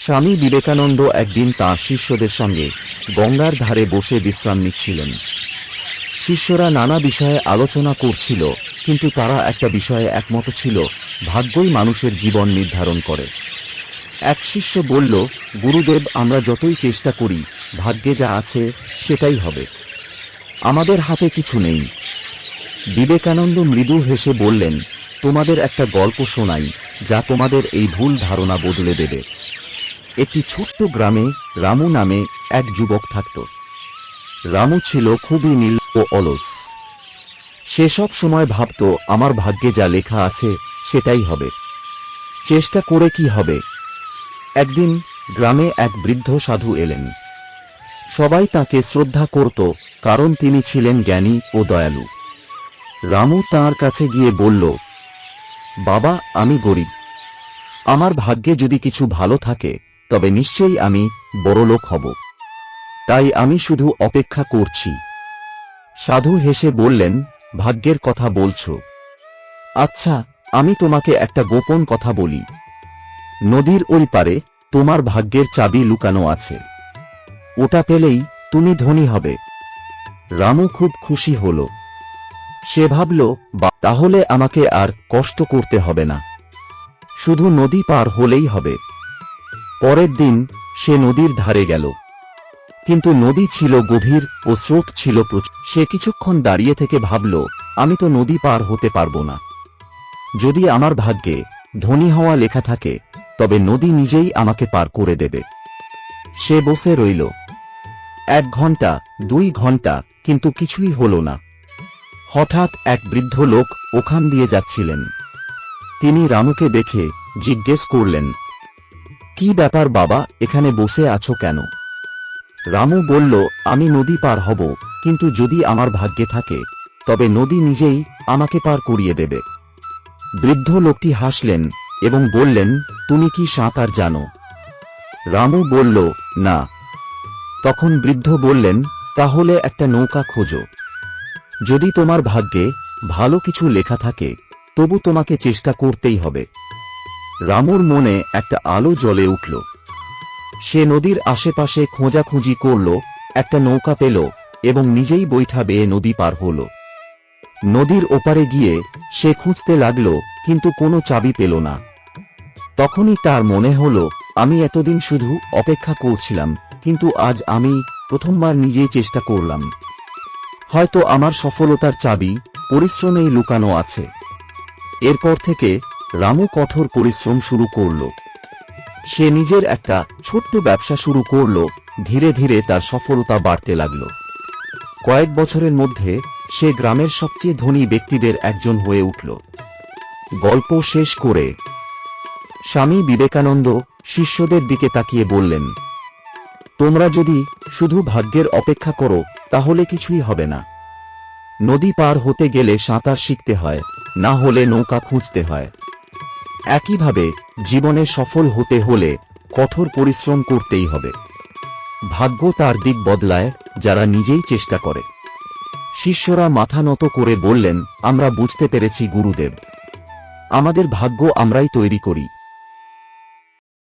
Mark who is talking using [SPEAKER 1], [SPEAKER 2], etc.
[SPEAKER 1] স্বামী বিবেকানন্দ একদিন তাঁর শিষ্যদের সঙ্গে গঙ্গার ধারে বসে বিশ্রাম নিচ্ছিলেন। শিষ্যরা নানা বিষয়ে আলোচনা করছিল, কিন্তু তারা একটা বিষয়ে একমত ছিল, ভাগ্যই মানুষের জীবন নির্ধারণ করে। এক শিষ্য বলল, গুরুদেব, আমরা যতই চেষ্টা করি, ভাগ্যে যা আছে সেটাই হবে। আমাদের হাতে কিছু নেই। বিবেকানন্দ মৃদু হেসে বললেন, তোমাদের একটা গল্প শোনাই, যা তোমাদের এই ভুল ধারণা বদলে দেবে। একটি ছোট্ট গ্রামে রামু নামে এক যুবক থাকত। রামু ছিল খুবই নীল ও অলস। সে সব সময় ভাবত, আমার ভাগ্যে যা লেখা আছে, সেটাই হবে। চেষ্টা করে কি হবে? একদিন গ্রামে এক বৃদ্ধ সাধু এলেন। সবাই তাকে শ্রদ্ধা করত, কারণ তিনি ছিলেন জ্ঞানী ও দয়ালু। রামু তাঁর কাছে গিয়ে বলল, বাবা, আমি গরিব। আমার ভাগ্যে যদি কিছু ভালো থাকে তবে নিশ্চয়ই আমি বড়লোক হব। তাই আমি শুধু অপেক্ষা করছি। সাধু হেসে বললেন, ভাগ্যের কথা বলছো। আচ্ছা আমি তোমাকে একটা গোপন কথা বলি। নদীর ওই পারে তোমার ভাগ্যের চাবি লুকানো আছে। ওটা পেলেই তুমি ধনী হবে। রামু খুব খুশি হল। সে ভাবল, বা, তাহলে আমাকে আর কষ্ট করতে হবে না। শুধু নদী পার হলেই হবে। পরের দিন সে নদীর ধারে গেল। কিন্তু নদী ছিল গভীর ও স্রোত ছিল প্রচুর। সে কিছুক্ষণ দাঁড়িয়ে থেকে ভাবল, আমি তো নদী পার হতে পারব না। যদি আমার ভাগ্যে ধনী হওয়া লেখা থাকে, তবে নদী নিজেই আমাকে পার করে দেবে। সে বসে রইল। এক ঘণ্টা দুই ঘণ্টা কিন্তু কিছুই হল না। হঠাৎ এক বৃদ্ধ লোক ওখান দিয়ে যাচ্ছিলেন। তিনি রামুকে দেখে জিজ্ঞেস করলেন কি ব্যাপার বাবা, এখানে বসে আছো কেন? রামু বলল, আমি নদী পার হব, কিন্তু যদি আমার ভাগ্যে থাকে, তবে নদী নিজেই আমাকে পার করিয়ে দেবে। বৃদ্ধ লোকটি হাসলেন এবং বললেন, তুমি কি সাঁতার জানো? রামু বলল, না। তখন বৃদ্ধ বললেন, তাহলে একটা নৌকা খোঁজো। যদি তোমার ভাগ্যে ভালো কিছু লেখা থাকে, তবু তোমাকে চেষ্টা করতেই হবে। রামুর মনে একটা আলো জ্বলে উঠল। সে নদীর আশেপাশে খোঁজাখুঁজি করল, একটা নৌকা পেল এবং নিজেই বৈঠা বেয়ে নদী পার হল। নদীর ওপারে গিয়ে সে খুঁজতে লাগল, কিন্তু কোনো চাবি পেল না। তখনই তার মনে হল, আমি এতদিন শুধু অপেক্ষা করছিলাম, কিন্তু আজ আমি প্রথমবার নিজেই চেষ্টা করলাম। হয়তো আমার সফলতার চাবি পরিশ্রমেই লুকানো আছে। এরপর থেকে রামু কঠোর পরিশ্রম শুরু করল। সে নিজের একটা ছোট্ট ব্যবসা শুরু করল, ধীরে ধীরে তার সফলতা বাড়তে লাগল। কয়েক বছরের মধ্যে সে গ্রামের সবচেয়ে ধনী ব্যক্তিদের একজন হয়ে উঠল। গল্প শেষ করে স্বামী বিবেকানন্দ শিষ্যদের দিকে তাকিয়ে বললেন, তোমরা যদি শুধু ভাগ্যের অপেক্ষা করো, তাহলে কিছুই হবে না। নদী পার হতে গেলে সাঁতার শিখতে হয়, না হলে নৌকা খুঁজতে হয়। একইভাবে জীবনে সফল হতে হলে কঠোর পরিশ্রম করতেই হবে। ভাগ্য তার দিক বদলায়, যারা নিজেই চেষ্টা করে। শিষ্যরা মাথা নত করে বললেন, আমরা বুঝতে পেরেছি, গুরুদেব। আমাদের ভাগ্য আমরাই তৈরি করি।